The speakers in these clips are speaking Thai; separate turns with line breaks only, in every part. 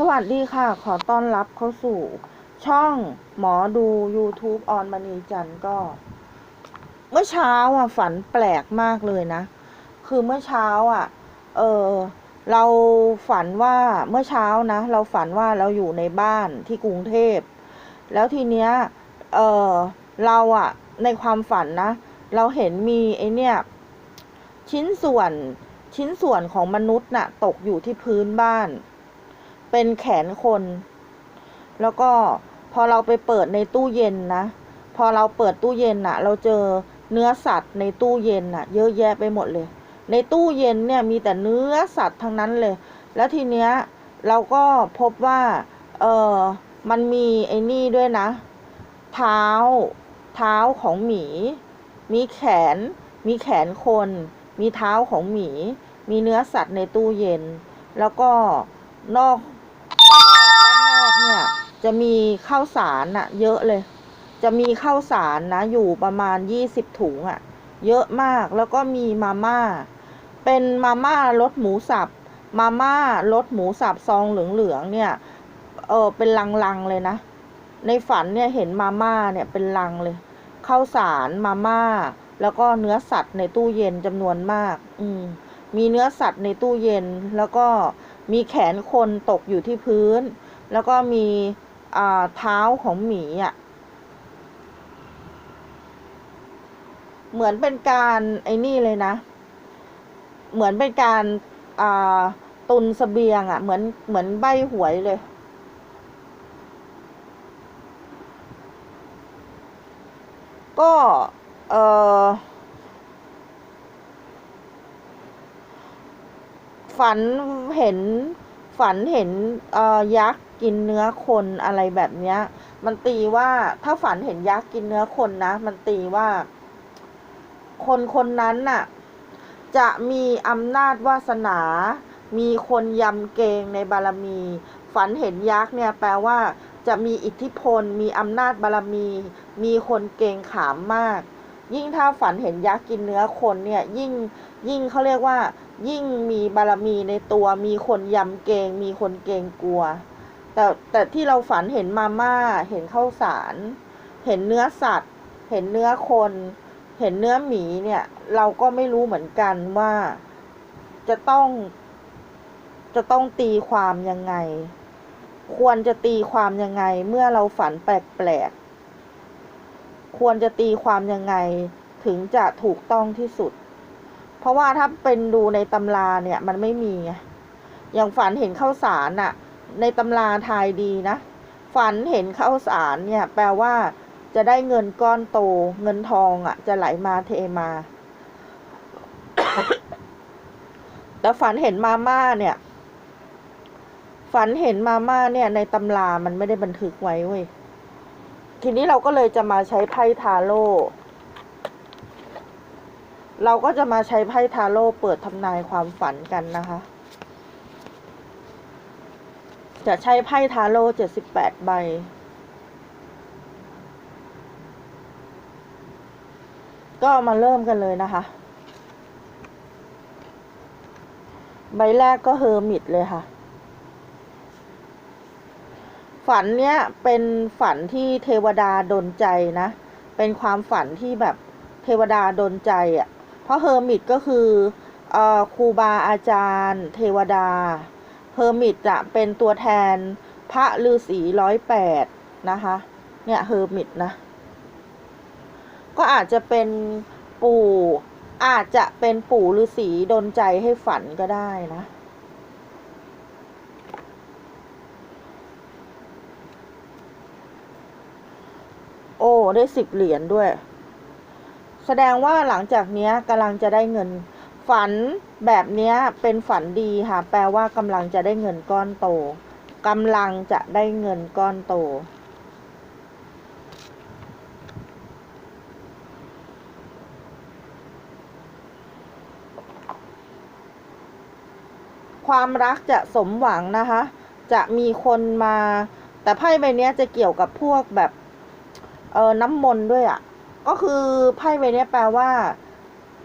สวัสดีค่ะ ขอต้อนรับเข้าสู่ช่องหมอดู YouTube ออนมณีจันทร์ก็ เมื่อเช้าอะฝันแปลกมากเลยนะ คือเมื่อเช้าอะ เออเราฝันว่าเมื่อเช้านะ เราฝันว่าเราอยู่ในบ้านที่กรุงเทพ แล้วทีเนี้ย เออเราอะ ในความฝันนะ เราเห็นมีไอเนี่ยชิ้นส่วนชิ้นส่วนของมนุษย์น่ะ ตกอยู่ที่พื้นบ้าน เป็นแขนคน แล้วก็พอเราไปเปิดในตู้เย็นนะ พอเราเปิดตู้เย็นน่ะเราเจอเนื้อสัตว์ในตู้เย็นน่ะเยอะแยะไปหมดเลย ในตู้เย็นเนี่ยมีแต่เนื้อสัตว์ทั้งนั้นเลย แล้วทีเนี้ยเราก็พบว่า เออมันมีไอ้นี่ด้วยนะ เท้า เท้าของหมี มีแขน มีแขนคน มีเท้าของหมี มีเนื้อสัตว์ในตู้เย็น แล้วก็นอก ด้านนอกเนี่ยจะมีข้าวสารอะเยอะเลย จะมีข้าวสารนะอยู่ประมาณยี่สิบถุงอะเยอะมากแล้วก็มีมาม่า เป็นมาม่ารสหมูสับ มาม่ารสหมูสับซองเหลืองๆเนี่ย เออเป็นลังๆเลยนะ ในฝันเนี่ยเห็นมาม่าเนี่ยเป็นลังเลยข้าวสารมาม่า แล้วก็เนื้อสัตว์ในตู้เย็นจำนวนมาก อืมมีเนื้อสัตว์ในตู้เย็นแล้วก็ มีแขนคนตกอยู่ที่พื้น แล้วก็มีเท้าของหมีอะ เหมือนเป็นการไอ้นี่เลยนะ เหมือนเป็นการาตุนเสบียงอะ เหมือนเหมือนใบหวยเลย ก็ เออ ฝันเห็นฝันเห็นเอ่อยักษ์กินเนื้อคนอะไรแบบเนี้ย มันตีว่าถ้าฝันเห็นยักษ์กินเนื้อคนนะ มันตีว่า คนคนนั้นน่ะ จะมีอำนาจวาสนา มีคนยำเกงในบารมี ฝันเห็นยักษ์เนี่ย แปลว่า จะมีอิทธิพล มีอำนาจบารมี มีคนเกงขามมาก ยิ่งถ้าฝันเห็นยักษ์กินเนื้อคนเนี่ย ยิ่งยิ่งเขาเรียกว่า ยิ่งมีบารมีในตัวมีคนยำเกง มีคนเกงกลัว แต่แต่ที่เราฝันเห็นมาม่า เห็นข้าวสาร เห็นเนื้อสัตว์ เห็นเนื้อคน เห็นเนื้อหมีเนี่ย เราก็ไม่รู้เหมือนกันว่าจะต้อง จะต้องตีความยังไง ควรจะตีความยังไง เมื่อเราฝันแปลกๆควรจะตีความยังไง ถึงจะถูกต้องที่สุด ราะว่าถ้าเป็นดูในตำราเนี่ย มันไม่มีอย่างฝันเห็นข้าวสารน่ะในตำราทายดีนะ ฝันเห็นข้าวสารเนี่ย แปลว่า จะได้เงินก้อนโต เงินทองอะ่ะจะไหลมาเทมา แต่ฝันเห็นมาม่าเนี่ย ฝันเห็นมาม่าเนี่ย ในตำรามันไม่ได้บันทึกไว้เว้ยทีนี้เราก็เลยจะมาใช้ไพ่ทาโร่ เราก็จะมาใช้ไพ่ทาโร่เปิดทำนายความฝันกันนะคะ จะใช้ไพ่ทาโร่เจ็ดสิบแปดใบ ก็มาเริ่มกันเลยนะคะ ใบแรกก็เฮอร์มิตเลยค่ะ ฝันเนี้ยเป็นฝันที่เทวดาดนใจนะ เป็นความฝันที่แบบเทวดาดนใจอะ่ะ เพราะเฮอร์มิตก็คืออครูบาอาจารย์ เทวดา เฮอร์มิตจะเป็นตัวแทนพระฤาษีร้อยแปดนะคะ เนี่ยเฮอร์มิตนะ ก็อาจจะเป็นปู่อาจจะเป็นปู่ฤาษีดนใจให้ฝันก็ได้นะ โอ้ ได้สิบเหรียญด้วย แสดงว่าหลังจากเนี้ยกำลังจะได้เงิน ฝันแบบเนี้ยเป็นฝันดีค่ะ แปลว่ากำลังจะได้เงินก้อนโตกำลังจะได้เงินก้อนโตความรักจะสมหวังนะคะ จะมีคนมา แต่ไพ่ใบนี้จะเกี่ยวกับพวกแบบ เออน้ำมนต์ด้วยอะ่ะ ก็คือไพ่ใบนี้แปลว่า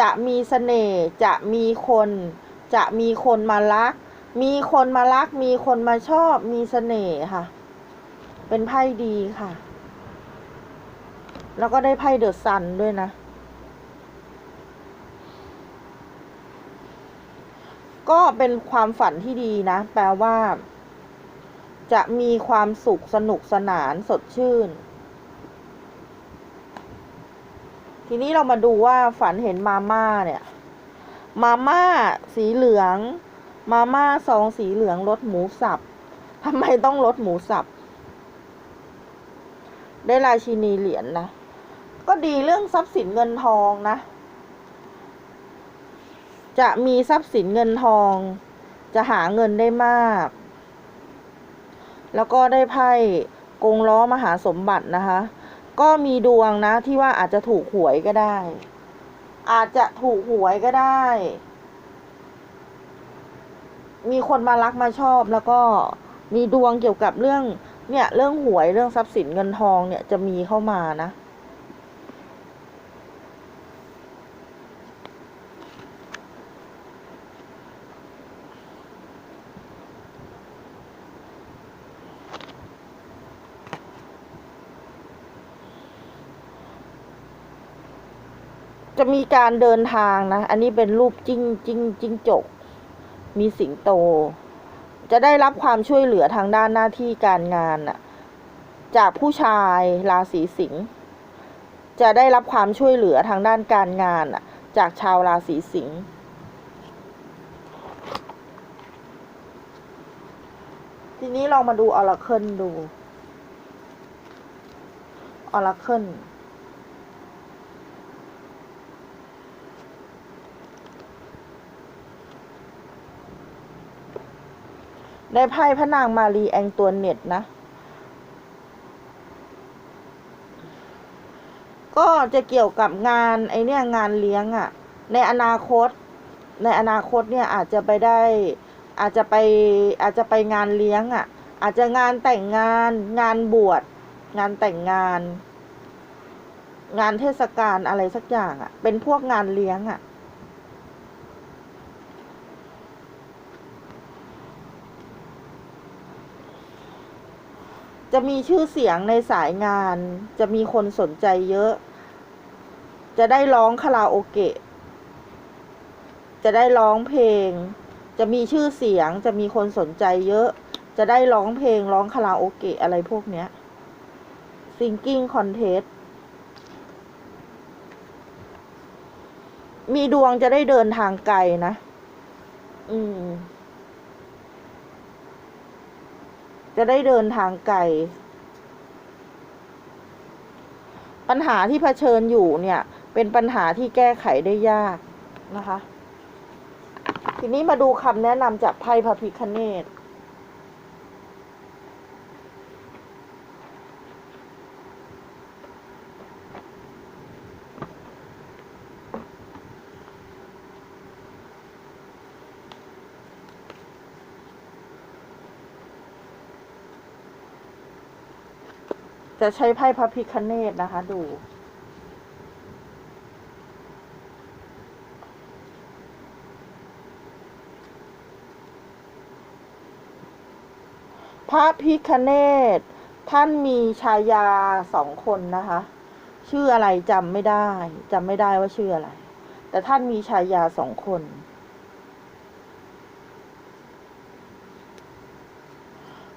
จะมีเสน่ห์จะมีคน จะมีคนมารัก มีคนมารัก มีคนมาชอบ มีเสน่ห์ค่ะ เป็นไพ่ดีค่ะ แล้วก็ได้ไพ่เดอะซันด้วยนะ ก็เป็นความฝันที่ดีนะ แปลว่า จะมีความสุขสนุกสนานสดชื่น ทีนี้เรามาดูว่าฝันเห็นมาม่าเนี่ย มาม่าสีเหลือง มาม่าซองสีเหลืองรสหมูสับทำไมต้องรสหมูสับ ได้ราชินีเหรียญนะก็ดีเรื่องทรัพย์สินเงินทองนะ จะมีทรัพย์สินเงินทอง จะหาเงินได้มาก แล้วก็ได้ไพ่กงล้อมหาสมบัตินะคะ ก็มีดวงนะที่ว่าอาจจะถูกหวยก็ได้ อาจจะถูกหวยก็ได้ มีคนมารักมาชอบแล้วก็มีดวงเกี่ยวกับเรื่องเนี่ยเรื่องหวยเรื่องทรัพย์สินเงินทองเนี่ยจะมีเข้ามานะ จะมีการเดินทางนะ อันนี้เป็นรูปจิ้งจิ้งจิ้งจก มีสิงโต จะได้รับความช่วยเหลือทางด้านหน้าที่การงานน่ะ จากผู้ชายราศีสิงห์ จะได้รับความช่วยเหลือทางด้านการงานน่ะ จากชาวราศีสิงห์ทีนี้เรามาดูออราเคิลดูออราเคิล ได้ไพ่พระนางมารีแองตัวเน็ตนะ ก็จะเกี่ยวกับงานไอเนี่ยงานเลี้ยงอะ่ะ ในอนาคต ในอนาคตเนี่ยอาจจะไปได้ อาจจะไปอาจจะไปงานเลี้ยงอะ่ะ อาจจะงานแต่งงาน งานบวชงานแต่งงาน งานเทศกาลอะไรสักอย่างอะ่ะ เป็นพวกงานเลี้ยงอะ่ะ จะมีชื่อเสียงในสายงาน จะมีคนสนใจเยอะ จะได้ร้องคาราโอเกะ จะได้ร้องเพลง จะมีชื่อเสียง จะมีคนสนใจเยอะ จะได้ร้องเพลงร้องคาราโอเกะอะไรพวกเนี้ย singing contest มีดวงจะได้เดินทางไกลนะ อืม จะได้เดินทางไกล ปัญหาที่เผชิญอยู่เนี่ย เป็นปัญหาที่แก้ไขได้ยากนะคะ ทีนี้มาดูคำแนะนำจากไพ่พระพิคเนต จะใช้ไพ่พระพิคเนตนะคะ ดูพระพิคเนตท่านมีชายาสองคนนะคะ ชื่ออะไรจำไม่ได้จำไม่ได้ว่าชื่ออะไร แต่ท่านมีชายาสองคน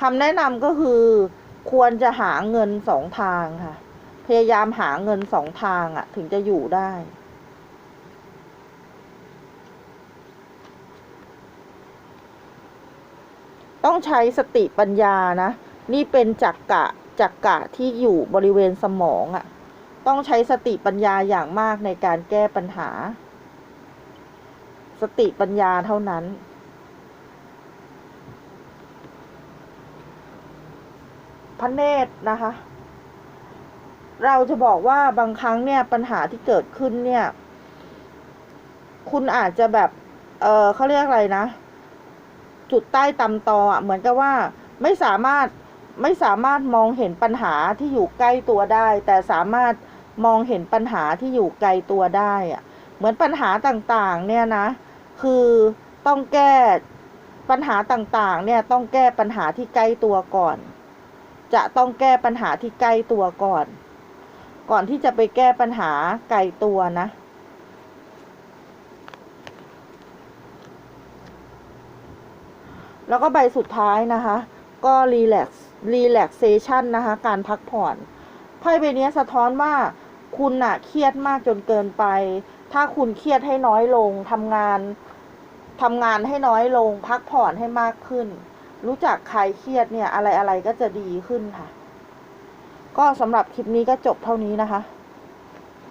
คำแนะนำก็คือ ควรจะหาเงินสองทางค่ะ พยายามหาเงินสองทางอะ่ะ ถึงจะอยู่ได้ต้องใช้สติปัญญานะ นี่เป็นจักกะจักกะที่อยู่บริเวณสมองอะ่ะ ต้องใช้สติปัญญาอย่างมากในการแก้ปัญหา สติปัญญาเท่านั้น พระเนตรนะคะ เราจะบอกว่าบางครั้งเนี่ยปัญหาที่เกิดขึ้นเนี่ย คุณอาจจะแบบ เออเขาเรียกอะไรนะ จุดใต้ตำตออะเหมือนกับว่าไม่สามารถไม่สามารถมองเห็นปัญหาที่อยู่ใกล้ตัวได้ แต่สามารถมองเห็นปัญหาที่อยู่ไกลตัวได้อะเหมือนปัญหาต่างๆ เนี่ยนะ คือต้องแก้ปัญหาต่างๆ เนี่ยต้องแก้ปัญหาที่ใกล้ตัวก่อน จะต้องแก้ปัญหาที่ใกล้ตัวก่อน ก่อนที่จะไปแก้ปัญหาไกลตัวนะ แล้วก็ใบสุดท้ายนะคะ ก็รีแลกซ์รีแลกเซชันนะคะ การพักผ่อนไพ่ใบนี้สะท้อนว่าคุณอะเครียดมากจนเกินไป ถ้าคุณเครียดให้น้อยลงทำงานทำงานให้น้อยลง พักผ่อนให้มากขึ้น รู้จักใครเครียดเนี่ย อะไรอะไรก็จะดีขึ้นค่ะ ก็สำหรับคลิปนี้ก็จบเท่านี้นะคะ